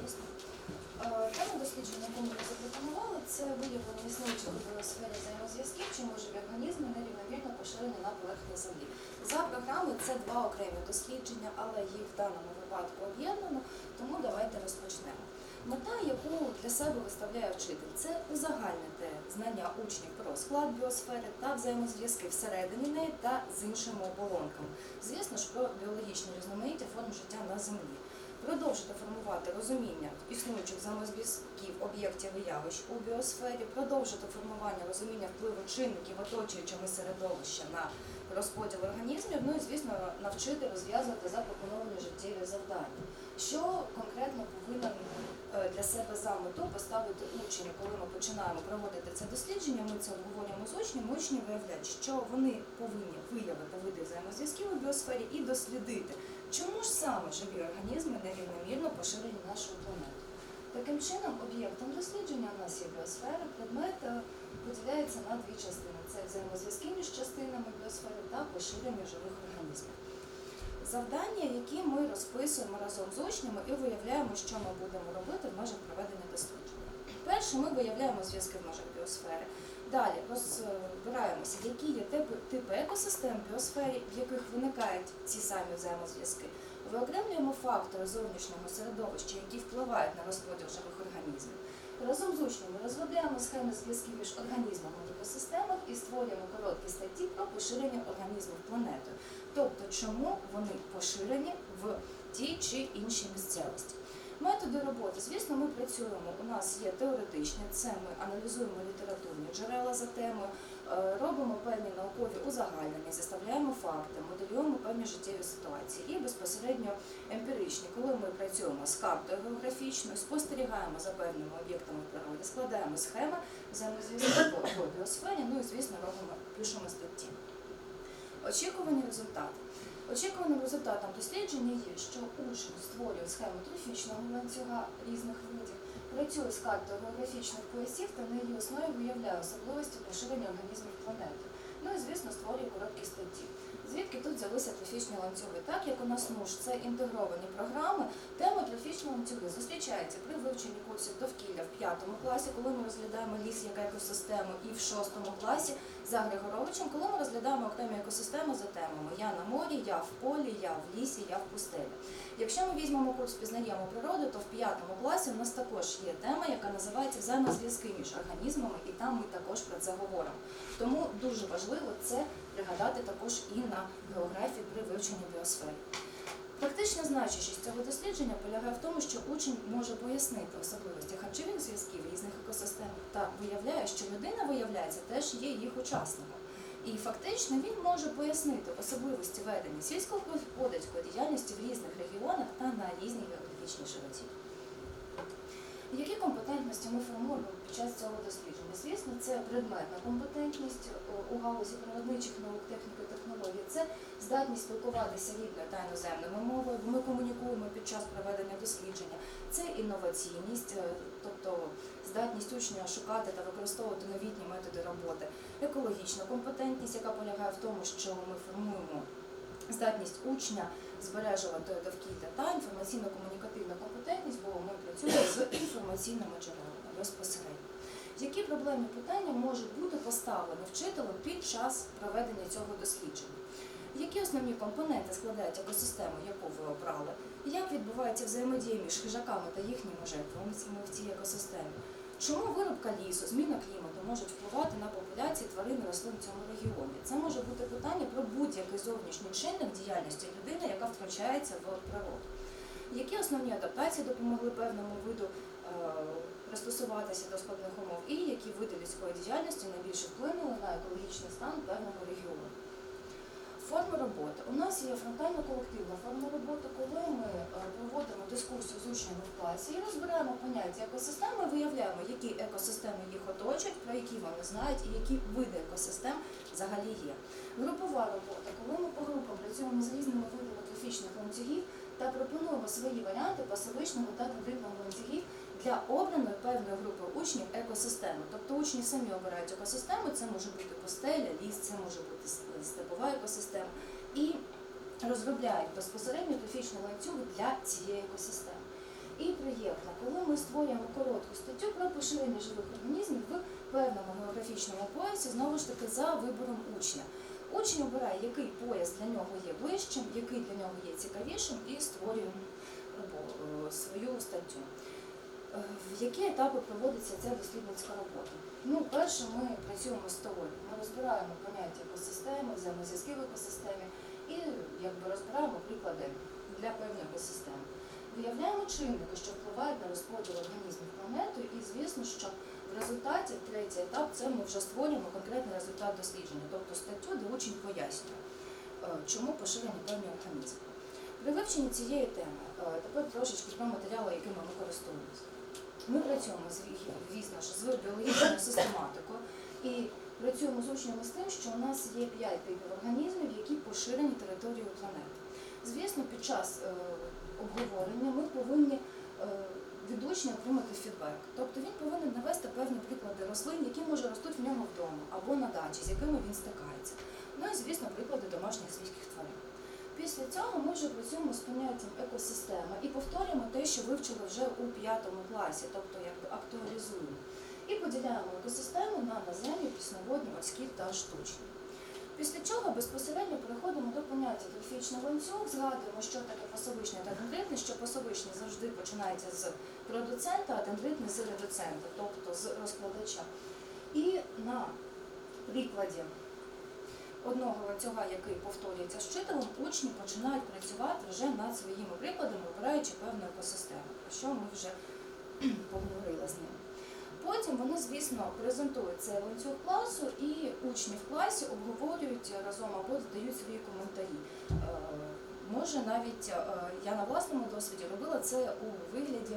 Звісно. Е, Тема дослідження, яку ми запропонували, це виявлення існуючих у сфері взаємозв'язків, чому живі організми нерівномірно поширені на поверхні Землі. За програмою це два окремі дослідження, але їх в даному випадку об'єднано, тому давайте розпочнемо. Мета, яку для себе виставляє вчитель, це узагальнити знання учнів про склад біосфери та взаємозв'язки всередині неї та з іншими оболонками. Звісно ж, про біологічні різноманіття форм життя на землі. Продовжити формувати розуміння існуючих взаємозв'язків об'єктів і явищ у біосфері, продовжити формування розуміння впливу чинників оточуючого середовища на розподіл організмів, ну і звісно навчити розв'язувати запропоновані життєві завдання. Що конкретно повинен е, для себе за мету поставити учень, коли ми починаємо проводити це дослідження, ми це обговорюємо з учнями, учні виявляють, що вони повинні виявити види взаємозв'язків у біосфері і дослідити, чому ж саме живі організми нерівномірно поширені нашою планетою. Таким чином, об'єктом дослідження у нас є біосфера, предмет е, поділяється на дві частини: це взаємозв'язки між частинами біосфери та поширення живих організмів. Завдання, які ми розписуємо разом з учнями і виявляємо, що ми будемо робити в межах проведення дослідження. Перше, ми виявляємо зв'язки в межах біосфери. Далі розбираємося, які є типи, типи екосистем біосфері, в яких виникають ці самі взаємозв'язки. Виокремлюємо фактори зовнішнього середовища, які впливають на розподіл живих організмів. Разом з учнями розробляємо схеми зв'язків між організмами в екосистемах і створюємо короткі статті про поширення організмів планетою. Тобто, чому вони поширені в тій чи іншій місцевості. Методи роботи, звісно, ми працюємо. У нас є теоретичні, це ми аналізуємо літературні джерела за темою, е, робимо певні наукові узагальнення, заставляємо факти, моделюємо певні життєві ситуації і безпосередньо емпіричні, коли ми працюємо з картою географічною, спостерігаємо за певними об'єктами природи, складаємо схеми взаємозв'язку по біосфері, ну і звісно робимо пишемо статті. Очікувані результати. Очікуваним результатом дослідження є, що учень створює схему трофічного ланцюга різних видів, працює з картою географічних поясів та на її основі виявляє особливості поширення організмів планети. Ну і звісно створює короткі статті. Звідки тут взялися трофічні ланцюги? Так як у нас НУШ це інтегровані програми, тема трофічні ланцюги зустрічається при вивченні курсів довкілля в п'ятому класі, коли ми розглядаємо ліс як екосистему, і в шостому класі за Григоровичем, коли ми розглядаємо окремі екосистеми за темами Я на морі, я в полі, я в лісі, я в пустелі. Якщо ми візьмемо курс пізнаємо природу, то в п'ятому класі у нас також є тема, яка називається взаємозв'язки між організмами, і там ми також про це говоримо. Тому дуже важливо це пригадати також і на географії при вивченні біосфери. Практична значущість цього дослідження полягає в тому, що учень може пояснити особливості харчових зв'язків різних екосистем та виявляє, що людина виявляється теж є їх учасником. І фактично він може пояснити особливості ведення сільськогосподарської діяльності в різних регіонах та на різній географічній широті. Які компетентності ми формуємо під час цього дослідження? Звісно, це предметна компетентність у галузі природничих наук, техніки, технологій. Це здатність спілкуватися рідною та іноземною мовою, бо ми комунікуємо під час проведення дослідження. Це інноваційність, е, тобто здатність учня шукати та використовувати новітні методи роботи, екологічна компетентність, яка полягає в тому, що ми формуємо здатність учня збережувати довкілля та інформаційно-комунікативна компетентність, бо ми працюємо з інформаційними джерелами безпосередньо. Які проблемні питання можуть бути поставлені вчителем під час проведення цього дослідження? Які основні компоненти складають екосистему, яку ви обрали? Як відбувається взаємодія між хижаками та їхніми жертвами в цій екосистемі? Чому вирубка лісу, зміна клімату можуть впливати на популяції тварин і рослин в цьому регіоні? Це може бути питання про будь-який зовнішній чинник діяльності людини, яка втручається в природу. Які основні адаптації допомогли певному виду е, пристосуватися до складних умов, і які види людської діяльності найбільше вплинули на екологічний стан певного регіону? Форми роботи. У нас є фронтально-колективна форма роботи, коли ми е, проводимо дискусію з учнями в класі і розбираємо поняття екосистеми, виявляємо, які екосистеми їх оточують, про які вони знають і які види екосистем взагалі є. Групова робота, коли ми по групам працюємо з різними видами трофічних ланцюгів та пропонуємо свої варіанти пасовичного та транзитного ланцюгів для обраної певної групи учнів екосистеми. Тобто учні самі обирають екосистему, це може бути постеля, ліс, це може бути степова екосистема, і розробляють безпосередньо трофічний ланцюг для цієї екосистеми. і приємно, коли ми створюємо коротку статтю про поширення живих організмів в певному географічному поясі, знову ж таки за вибором учня. Учень обирає, який пояс для нього є ближчим, який для нього є цікавішим, і створює е, свою статтю. В які етапи проводиться ця дослідницька робота? Ну, перше, ми працюємо з теорією. Ми розбираємо поняття екосистеми, взаємозв'язки в екосистемі і якби розбираємо приклади для певної екосистеми. Виявляємо чинники, що впливають на розподіл організмів планети, і звісно, що в результаті третій етап це ми вже створюємо конкретний результат дослідження, тобто статтю, де учень пояснює, е, чому поширені певні організми. При вивченні цієї теми е, тепер трошечки про матеріали, якими ми користуємося. Ми працюємо зві- звісно ж з біологічною систематикою і працюємо з учнями з тим, що у нас є п'ять типів організмів, які поширені територією планети. Звісно, під час е, обговорення ми повинні е, від учня отримати фідбек. Тобто він повинен навести певні приклади рослин, які може ростуть в нього вдома або на дачі, з якими він стикається. Ну і звісно, приклади домашніх свійських тварин. Після цього ми вже працюємо з поняттям екосистема і повторюємо те, що вивчили вже у п'ятому класі, тобто якби актуалізуємо. І поділяємо екосистему на наземні, прісноводні, морські та штучні. Після чого безпосередньо переходимо до поняття трофічний ланцюг, згадуємо, що таке пасовичний та дендритний, що пасовичний завжди починається з продуцента, а дендритний з редуцента, тобто з розкладача. І на прикладі одного ланцюга, який повторюється з вчителем, учні починають працювати вже над своїми прикладами, обираючи певну екосистему, про що ми вже поговорили з ними. Потім вони, звісно, презентують цей ланцюг класу і учні в класі обговорюють разом або додають свої коментарі. Е, Може, навіть е, я на власному досвіді робила це у вигляді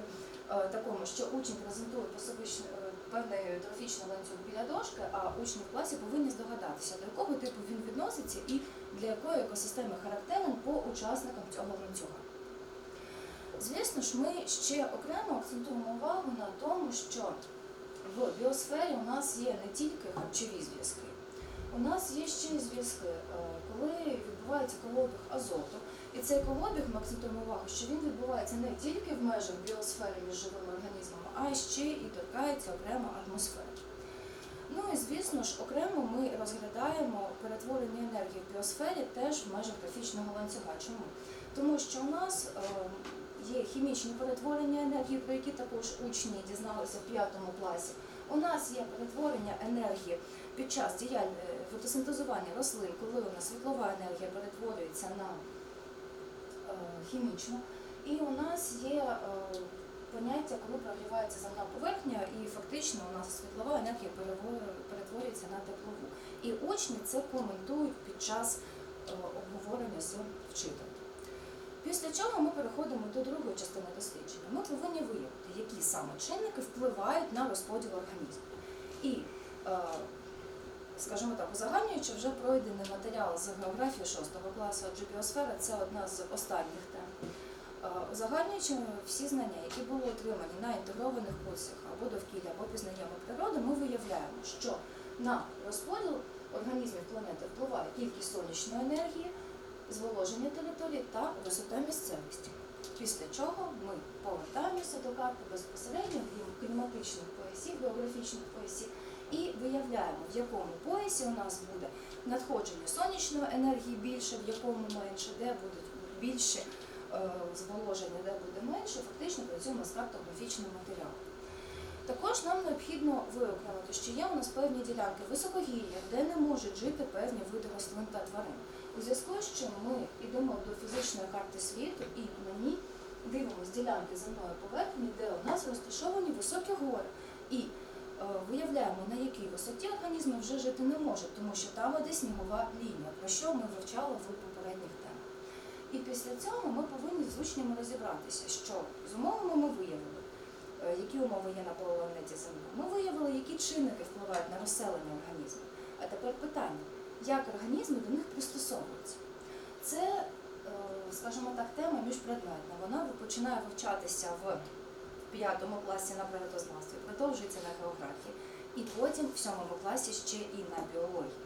е, такому, що учень презентує пособичний певний трофічний ланцюг біля дошки, а учні в класі повинні здогадатися, до якого типу він відноситься і для якої екосистеми характерен по учасникам цього ланцюга. Звісно ж, ми ще окремо акцентуємо увагу на тому, що в біосфері у нас є не тільки харчові зв'язки, у нас є ще й зв'язки, е, коли відбувається колобіг азоту. І цей колобіг ми акцентуємо увагу, що він відбувається не тільки в межах біосфери між живими організмами, а ще і торкається окремо атмосфери. Ну і звісно ж, окремо ми розглядаємо перетворення енергії в біосфері теж в межах графічного ланцюга. Чому? Тому що у нас е, є хімічні перетворення енергії, про які також учні дізналися в п'ятому класі. У нас є перетворення енергії під час діяль... е, фотосинтезування рослин, коли у нас світлова енергія перетворюється на е, хімічну. І у нас є е, поняття, коли прогрівається земна поверхня, і фактично у нас світлова енергія перетворюється на теплову. І учні це коментують під час обговорення з вчителем. Після чого ми переходимо до другої частини дослідження. Ми повинні виявити, які саме чинники впливають на розподіл організму. І, е, скажімо так, узагальнюючи вже пройдений матеріал з географії 6 класу, біосфера це одна з останніх тем. Е, Узагальнюючи всі знання, які були отримані на інтегрованих курсах або довкілля, або пізнаннями природи, ми виявляємо, що на розподіл організмів планети впливає кількість сонячної енергії, зволоження території та висота місцевості. Після чого ми повертаємося до карти безпосередньо в кліматичних поясів, географічних поясів і виявляємо, в якому поясі у нас буде надходження сонячної енергії більше, в якому менше, де будуть більше е, зволоження, де буде менше, фактично працюємо з картографічним матеріалом. Також нам необхідно виокремити, що є у нас певні ділянки високогір'я, де не можуть жити певні види рослин та тварин. У зв'язку з чим ми йдемо до фізичної карти світу і на ній дивимося ділянки земної поверхні, де у нас розташовані високі гори. І е, виявляємо, на якій висоті організми вже жити не можуть, тому що там іде снігова лінія, про що ми вивчали в попередніх темах. І після цього ми повинні з учнями розібратися, що з умовами ми виявили, е, які умови є на планеті Земля. Ми виявили, які чинники впливають на розселення організму. А тепер питання, як організми до них пристосовуються. Це, е, скажімо так, тема міжпредметна. Вона починає вивчатися в п'ятому класі на природознавстві, продовжується на географії, і потім в сьомому класі ще і на біології.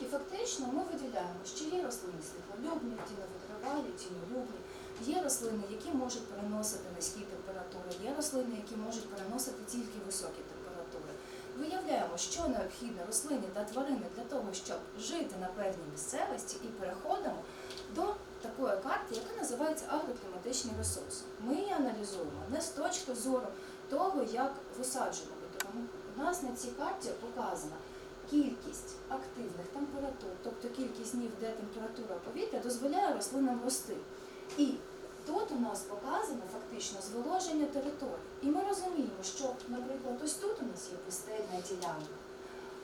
І фактично ми виділяємо, що є рослини світлолюбні, тіньовитривалі, тіньолюбні, Є рослини, які можуть переносити низькі температури, є рослини, які можуть переносити тільки високі температури. Виявляємо, що необхідно рослині та тварини для того, щоб жити на певній місцевості, і переходимо до такої карти, яка називається агрокліматичний ресурс. Ми її аналізуємо не з точки зору того, як висаджувати. Тому у нас на цій карті показана кількість активних температур, тобто кількість днів, де температура повітря дозволяє рослинам рости. І тут у нас показано фактично зволоження території. І ми розуміємо, що, наприклад, ось тут у нас є пустельна ділянка,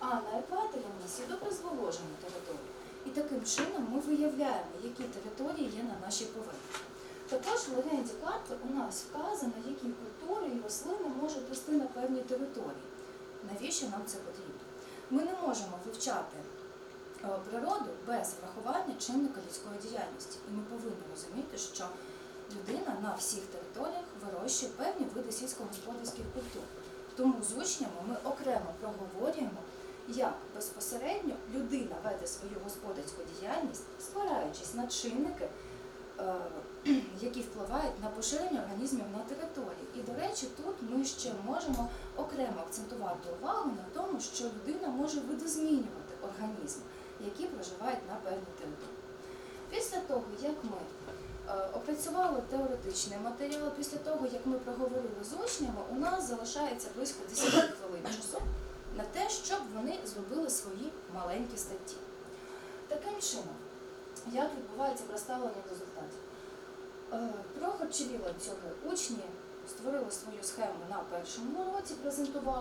а на екваторі у нас є добре зволоження території. І таким чином ми виявляємо, які території є на нашій поверхні. Також в легенді карти у нас вказано, які культури і рослини можуть рости на певній території. Навіщо нам це потрібно? Ми не можемо вивчати е, природу без врахування чинника людської діяльності. І ми повинні розуміти, що людина на всіх територіях вирощує певні види сільськогосподарських культур. Тому з учнями ми окремо проговорюємо, як безпосередньо людина веде свою господарську діяльність, спираючись на чинники, е, які впливають на поширення організмів на території. І, до речі, тут ми ще можемо окремо акцентувати увагу на тому, що людина може видозмінювати організми, які проживають на певній території. Після того, як ми опрацювали теоретичний матеріал, після того, як ми проговорили з учнями, у нас залишається близько 10 хвилин часу на те, щоб вони зробили свої маленькі статті. Таким чином, як відбувається представлення результатів? Е, Про харчові ланцюги учні створили свою схему на першому уроці, презентували.